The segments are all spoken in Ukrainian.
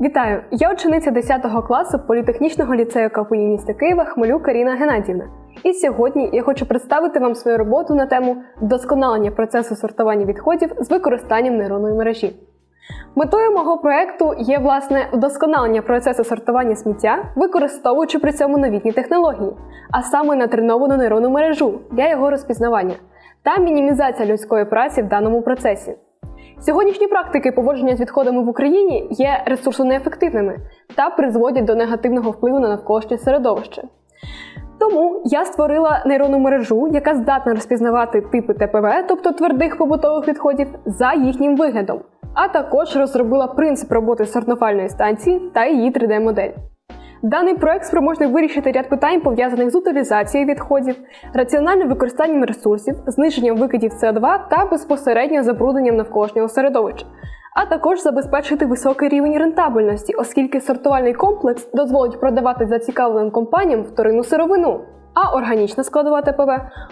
Вітаю! Я учениця 10 класу політехнічного ліцею КПІ міста Києва Хмелюк Каріна Геннадівна. І сьогодні я хочу представити вам свою роботу на тему вдосконалення процесу сортування відходів з використанням нейронної мережі. Метою мого проекту є власне вдосконалення процесу сортування сміття, використовуючи при цьому новітні технології, а саме натреновану нейронну мережу для його розпізнавання та мінімізація людської праці в даному процесі. Сьогоднішні практики поводження з відходами в Україні є ресурсонеефективними та призводять до негативного впливу на навколишнє середовище. Тому я створила нейронну мережу, яка здатна розпізнавати типи ТПВ, тобто твердих побутових відходів, за їхнім виглядом, а також розробила принцип роботи сортофальної станції та її 3D-модель. Даний проект спроможний вирішити ряд питань, пов'язаних з утилізацією відходів, раціональним використанням ресурсів, зниженням викидів СО2 та безпосередньо забрудненням навколишнього середовища, а також забезпечити високий рівень рентабельності, оскільки сортувальний комплекс дозволить продавати зацікавленим компаніям вторинну сировину. А органічна складова ТПВ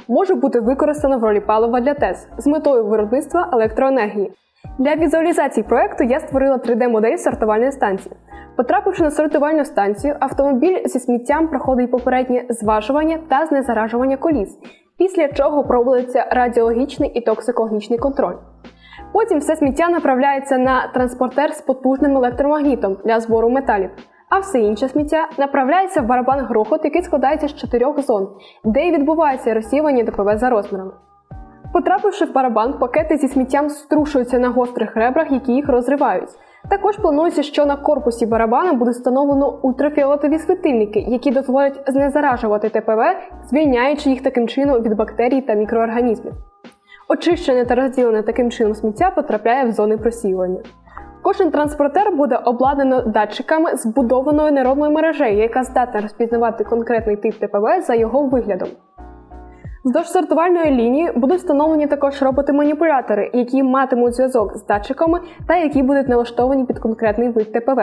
може бути використана в ролі палива для ТЕС з метою виробництва електроенергії. Для візуалізації проекту я створила 3D-модель сортувальної станції. Потрапивши на сортувальну станцію, автомобіль зі сміттям проходить попереднє зважування та знезаражування коліс, після чого проводиться радіологічний і токсикологічний контроль. Потім все сміття направляється на транспортер з потужним електромагнітом для збору металів, а все інше сміття направляється в барабан грохот, який складається з чотирьох зон, де і відбувається розсіювання ДПВ за розмірами. Потрапивши в барабан, пакети зі сміттям струшуються на гострих ребрах, які їх розривають. Також планується, що на корпусі барабана буде встановлено ультрафіолетові світильники, які дозволять знезаражувати ТПВ, звільняючи їх таким чином від бактерій та мікроорганізмів. Очищене та розділене таким чином сміття потрапляє в зони просіювання. Кожен транспортер буде обладнано датчиками збудованою нейронною мережею, яка здатна розпізнавати конкретний тип ТПВ за його виглядом. Вздовж сортувальної лінії будуть встановлені також роботи-маніпулятори, які матимуть зв'язок з датчиками та які будуть налаштовані під конкретний вид ТПВ.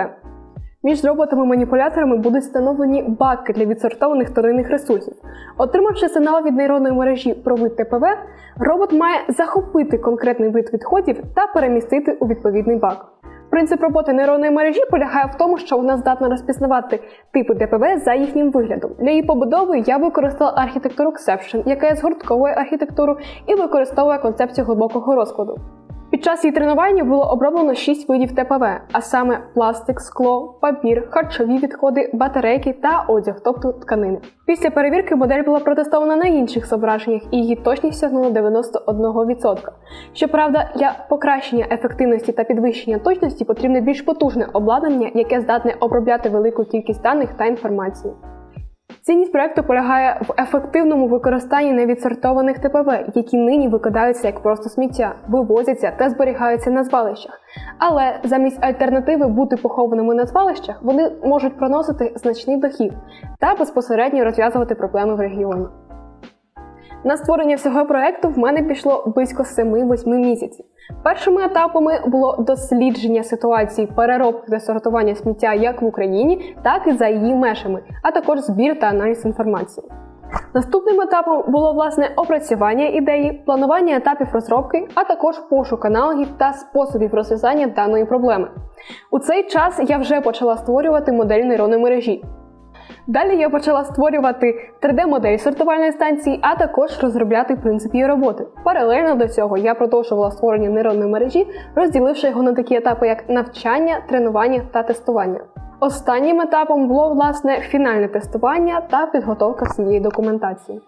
Між роботами-маніпуляторами будуть встановлені баки для відсортованих вторинних ресурсів. Отримавши сигнал від нейронної мережі про вид ТПВ, робот має захопити конкретний вид відходів та перемістити у відповідний бак. Принцип роботи нейронної мережі полягає в тому, що вона здатна розпізнавати типи ДПВ за їхнім виглядом. Для її побудови я використала архітектуру Xception, яка є згуртковою архітектурою і використовує концепцію глибокого розкладу. Час її тренування було оброблено 6 видів ТПВ, а саме пластик, скло, папір, харчові відходи, батарейки та одяг, тобто тканини. Після перевірки модель була протестована на інших зображеннях і її точність сягнула 91%. Щоправда, для покращення ефективності та підвищення точності потрібне більш потужне обладнання, яке здатне обробляти велику кількість даних та інформації. Цінність проекту полягає в ефективному використанні невідсортованих ТПВ, які нині викидаються як просто сміття, вивозяться та зберігаються на звалищах. Але замість альтернативи бути похованими на звалищах, вони можуть проносити значний дохід та безпосередньо розв'язувати проблеми в регіоні. На створення всього проекту в мене пішло близько 7-8 місяців. Першими етапами було дослідження ситуації переробки та сортування сміття як в Україні, так і за її межами, а також збір та аналіз інформації. Наступним етапом було власне опрацювання ідеї, планування етапів розробки, а також пошук аналогів та способів розв'язання даної проблеми. У цей час я вже почала створювати модель нейронної мережі. Далі я почала створювати 3D-модель сортувальної станції, а також розробляти принцип її роботи. Паралельно до цього я продовжувала створення нейронної мережі, розділивши його на такі етапи, як навчання, тренування та тестування. Останнім етапом було власне фінальне тестування та підготовка всієї документації.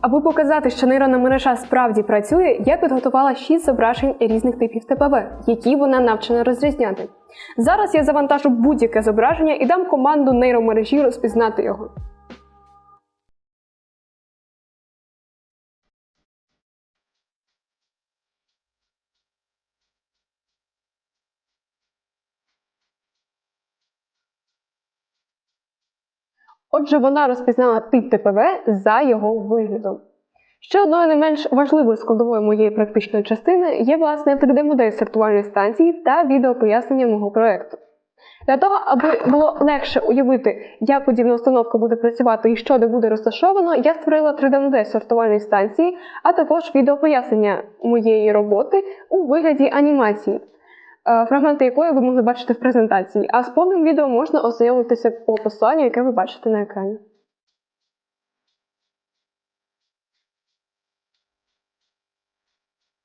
Аби показати, що нейронна мережа справді працює, я підготувала 6 зображень різних типів ТПВ, які вона навчена розрізняти. Зараз я завантажу будь-яке зображення і дам команду нейромережі розпізнати його. Отже, вона розпізнала тип ТПВ за його виглядом. Ще одною не менш важливою складовою моєї практичної частини є власне 3D-модель сортувальної станції та відеопояснення мого проєкту. Для того, аби було легше уявити, як подібна установка буде працювати і що де буде розташовано, я створила 3D-модель сортувальної станції, а також відеопояснення моєї роботи у вигляді анімації. Е, фрагменти якої ви могли бачити в презентації. А з повним відео можна ознайомитися по посиланню, яке ви бачите на екрані.